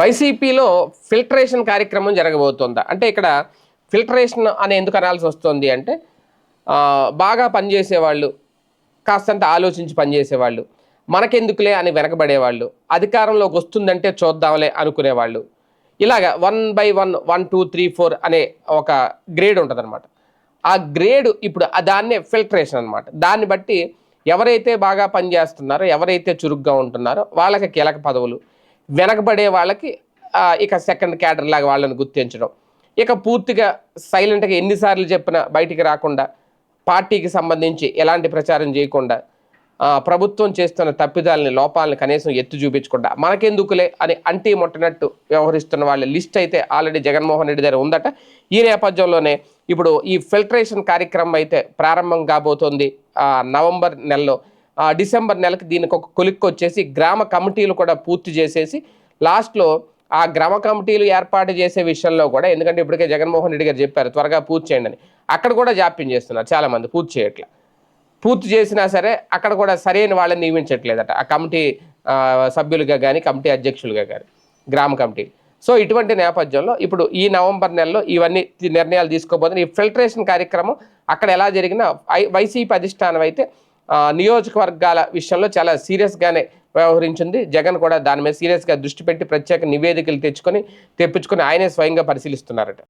వైసీపీలో ఫిల్టరేషన్ కార్యక్రమం జరగబోతోందా? అంటే ఇక్కడ ఫిల్టరేషన్ అని ఎందుకు అనాల్సి వస్తుంది అంటే బాగా పనిచేసేవాళ్ళు కాస్తంత ఆలోచించి పనిచేసేవాళ్ళు మనకెందుకులే అని వెనకబడేవాళ్ళు అధికారంలోకి వస్తుందంటే చూద్దాంలే అనుకునేవాళ్ళు. ఇలాగ one by one one two three four అనే ఒక గ్రేడ్ ఉంటుందన్నమాట. ఆ గ్రేడ్ ఇప్పుడు దాన్నే ఫిల్టరేషన్ అనమాట దాన్ని బట్టి ఎవరైతే బాగా పనిచేస్తున్నారో ఎవరైతే చురుగ్గా ఉంటున్నారో వాళ్ళకి కీలక పదవులు వెనకబడే వాళ్ళకి ఇక సెకండ్ క్యాడర్ లాగా వాళ్ళని గుర్తించడం. ఇక పూర్తిగా సైలెంట్గా ఎన్నిసార్లు చెప్పినా బయటికి రాకుండా పార్టీకి సంబంధించి ఎలాంటి ప్రచారం చేయకుండా ప్రభుత్వం చేస్తున్న తప్పిదాలని లోపాలని కనీసం ఎత్తి చూపించకుండా మనకెందుకులే అని అంటీ ముట్టనట్టు వ్యవహరిస్తున్న వాళ్ళ లిస్ట్ అయితే ఆల్రెడీ జగన్మోహన్ రెడ్డి దగ్గర ఉందట. ఈ నేపథ్యంలోనే ఇప్పుడు ఈ ఫిల్టరేషన్ కార్యక్రమం అయితే ప్రారంభం కాబోతోంది నవంబర్ నెలలో. డిసెంబర్ నెలకి దీనికి ఒక కొలిక్కి వచ్చేసి గ్రామ కమిటీలు కూడా పూర్తి చేసేసి లాస్ట్లో ఆ గ్రామ కమిటీలు ఏర్పాటు చేసే విషయంలో కూడా ఎందుకంటే ఇప్పటికే జగన్మోహన్ రెడ్డి గారు చెప్పారు త్వరగా పూర్తి చేయండి అని. అక్కడ కూడా జాప్యం చేస్తున్నారు చాలామంది పూర్తి చేయట్లే. పూర్తి చేసినా సరే అక్కడ కూడా సరైన వాళ్ళని నియమించట్లేదట. ఆ కమిటీ సభ్యులుగా కానీ కమిటీ అధ్యక్షులుగా కానీ గ్రామ కమిటీ. సో ఇటువంటి నేపథ్యంలో ఇప్పుడు ఈ నవంబర్ నెలలో ఇవన్నీ నిర్ణయాలు తీసుకోబోతున్న ఈ ఫిల్టరేషన్ కార్యక్రమం అక్కడ ఎలా జరిగినా ఐ- వైసీపీ అధిష్టానం అయితే నియోజకవర్గాల విషయంలో చాలా సీరియస్గానే వ్యవహరించింది. జగన్ కూడా దాని మీద సీరియస్గా దృష్టి పెట్టి ప్రత్యేక నివేదికలు తెచ్చుకొని తెప్పించుకొని ఆయనే స్వయంగా పరిశీలిస్తున్నారట.